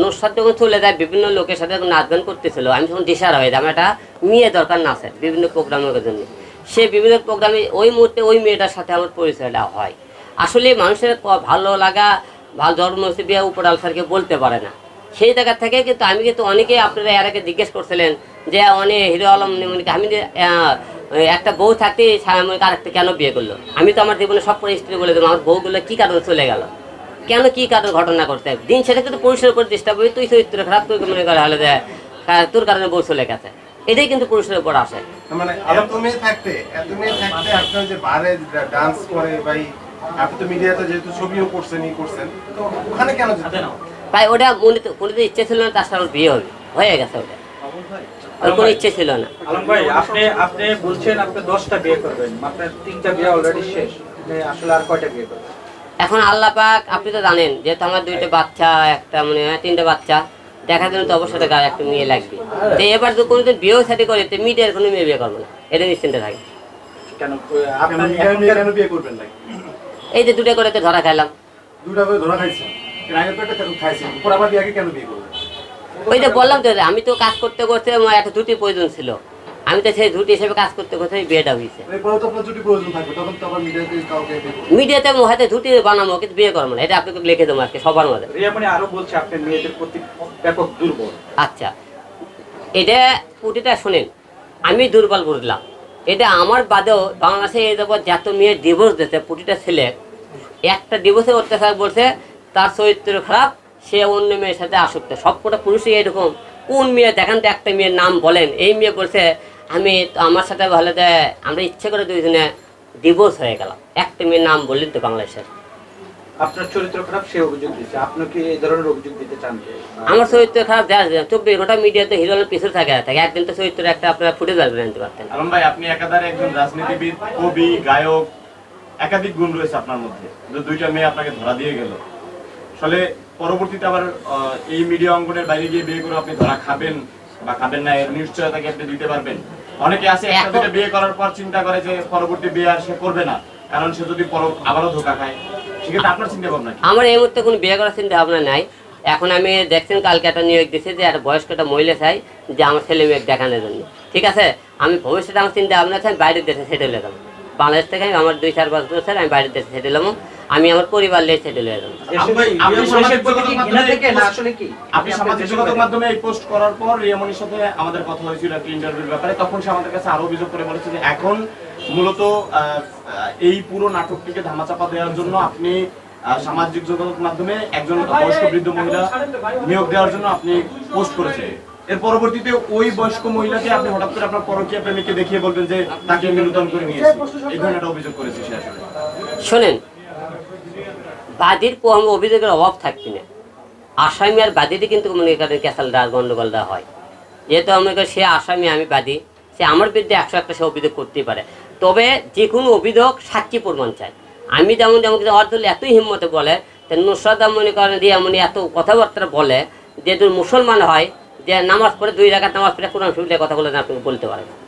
নুসরাত যখন চলে যায়, বিভিন্ন লোকের সাথে নাচ গান করতেছিল, আমি যখন দিশার হয়ে আমার একটা মেয়ে দরকার নাচে বিভিন্ন প্রোগ্রামের জন্য। সে বিভিন্ন প্রোগ্রামে ওই মুহূর্তে ওই মেয়েটার সাথে আমার পরিচয়টা হয়। আসলে মানুষের ভালো লাগা, ভালো জন্ম হচ্ছে বিয়ে উপর আলসারকে বলতে পারে না। সেই জায়গা থেকে কিন্তু আমি কিন্তু অনেকেই আপনারা এর আগে জিজ্ঞেস করছিলেন যে অনেক হিরো আলম মানে আমি একটা বউ থাকতে সায়ামনিকে আরেকটা কেন বিয়ে করল? আমি তো আমার জীবনে সব পরিস্থিতি বলে দেবো, আমার বউগুলো কী কারণে চলে গেল? কেন কি কারণে ঘটনা করতে হবে? দিন সেটা কিন্তু পরিষ্কার করে ডিস্টার্ব হবে তুই চরিত্র খারাপ তুই মনে করে হলে যে কা- তোর কারণে বউ চলে গেছে। এটাই কিন্তু পুরুষের উপর আসে। মানে এত মেয়ে থাকতে এত মেয়ে থাকতে আপনার যে বারে ডান্স করে ভাই আপনি তো মিডিয়াতে যেহেতু ছবিও করছেন ই করছেন তো ওখানে কেন যেতে না তাই ওটা মনে তো ইচ্ছে ছিল না তার সাথে আমার বিয়ে হবে। হয়ে গেছে ওটা। ওর কোনো ইচ্ছে ছিল না। আলম ভাই আপনি আপনি বলছেন আপনি দশটা বিয়ে করবেন আপনার তিনটা বিয়ে অলরেডি শেষ আসলে আর কয়টা বিয়ে করবেন? এখন আল্লাহ পাক আপনি তো জানেন যেহেতু আমার দুইটা বাচ্চা একটা মানে তিনটা বাচ্চা দেখার জন্য তো অবশ্যই একটা একটা মেয়ে লাগবে। তো এবার তো কোনোদিন বিয়েও সাথে করে তো মিডিয়ার কোনো মেয়ে বিয়ে করব না। এটা নিশ্চিন্তে থাকে। এই যে দুটো করে তো ধরা খাইলাম। দুটা করে ধরা ওই যে বললাম তো আমি তো কাজ করতে করতে আমার একটা দুটি প্রয়োজন ছিল। আমি তো সেই দুটি হিসেবে কাজ করতে করতে বিয়েটা হয়েছে। আবার মিডিয়াতে আমি হয়তো বানাবো কিন্তু বিয়ে করব না এটা আপনাকে লিখে দেবো আজকে সবার মধ্যে। আরও বলছে আপনি মেয়েদের প্রতি ব্যাপক দুর্বল। আচ্ছা এটা প্রতিটা শোনেন আমি দুর্বল বুঝলাম। এটা আমার বাদেও বাংলাদেশে এই দেখো যত মেয়ে ডিভোর্স দিতে প্রতিটা ছেলে একটা ডিভোর্সে অত্যাচার বলছে তার চরিত্র খারাপ সে অন্য মেয়ের সাথে আসক্ত। সবকটা পুরুষই এরকম কোন মেয়ে দেখেন তো একটা মেয়ের নাম বলেন এই মেয়ে বলছে আমি তো আমার সাথে ভালো দেয় আমরা ইচ্ছে করে দুইজনে ডিভোর্স হয়ে গেলাম। একটা মেয়ের নাম বললেন তো বাংলাদেশের। আপনার চরিত্র খারাপ সে অভিযোগ দিচ্ছে আপনি কি এই ধরনের অভিযোগ দিতে চান আমার চরিত্র খারাপ দেখা যায় চব্বিশ ঘণ্টা মিডিয়াতে হিরোর পিছনে থাকে থাকে। একদিন তো চরিত্র একটা আপনারা ফুটে যাবে জানতে পারতেন। আলম ভাই আপনি একাধারে একজন রাজনীতিবিদ কবি গায়ক একাধিক গুণ রয়েছে আপনার মধ্যে। যে দুইটা মেয়ে আপনাকে ধরা দিয়ে গেল। আসলে পরবর্তীতে আবার এই মিডিয়া অঙ্গনের বাইরে গিয়ে বিয়ে করে আপনি ধরা খাবেন বা খাবেন না এর নিশ্চয়তাকে আপনি দিতে পারবেন? অনেকে আছে একটা দুটো বিয়ে করার পর চিন্তা করে যে পরবর্তী বিয়ে আর সে করবে না কারণ সে যদি পর- আবারও ধোকা খায় সেক্ষেত্রে আপনার চিন্তা ভাবনা কি? আমার এই মুহূর্তে কোনো বিয়ে করার চিন্তা ভাবনা নাই। এখন আমি দেখছেন কালকে একটা নিয়োগ দিচ্ছে যে একটা বয়স্ক একটা মহিলা চাই যে আমার ছেলে মেয়ে দেখানোর জন্য। ঠিক আছে? আমি ভবিষ্যতে আমার চিন্তা ভাবনা আছে আমি বাইরের দেশে সেটেল হয়ে যাব। বাংলাদেশ থেকে আমি আমার দুই চার পাঁচ বছর আমি বাইরের দেশে সেটেল হব। আমি আমার পরিবার নিয়ে সেটেল হয়ে যাব। আপনি- সামাজিক প্রতি কি যোগাযোগ ঘৃণা মাধ্যমে থেকে? না আসলে কি? আপনি সামাজিক মাধ্যমে এই পোস্ট করার পর রিয়ামনির সাথে আমাদের কথা হয়েছিল একটা ইন্টারভিউর ব্যাপারে তখন সে আমাদের কাছে আরও অভিযোগ করে বলেছে যে এখন মূলত এই পুরো নাটকটিকে ধামাচাপা দেওয়ার জন্য আপনি আহ, সামাজিক যোগাযোগ মাধ্যমে একজন বয়স্ক বৃদ্ধ মহিলা নিয়োগ দেওয়ার জন্য আপনি পোস্ট করেছেন এর পরবর্তীতে ওই বয়স্ক মহিলাকে আপনি হঠাৎ করে আপনার পরকীয়া প্রেমিককে দেখিয়ে বলবেন যে তাকে মিলুতন করে নিয়েছে। এই ধরনের অভিযোগ করেছে সে আসলে। শোনেন বাদীর কোনো অভিযোগের অভাব থাকবে না। আসামি আর বাদীতে কিন্তু মনে করেন ক্যাসালটা গন্ডগোলটা হয়। যেহেতু মনে সে আসামি, আমি বাদী, সে আমার বিরুদ্ধে একশো একটা সে অভিযোগ করতেই পারে। তবে যে কোনো অভিযোগ সাক্ষী প্রমাণ চাই। আমি যেমন যেমন কিন্তু অর্থ এতই হিম্মতে বলে তো নুসরাদা মনে করেন দিয়ে এমন এত কথাবার্তা বলে যে মুসলমান হয় যে নামাজ পড়ে দুই রাখার নামাজ পড়ে কোরআন কথা বলে আপনাকে বলতে পারে না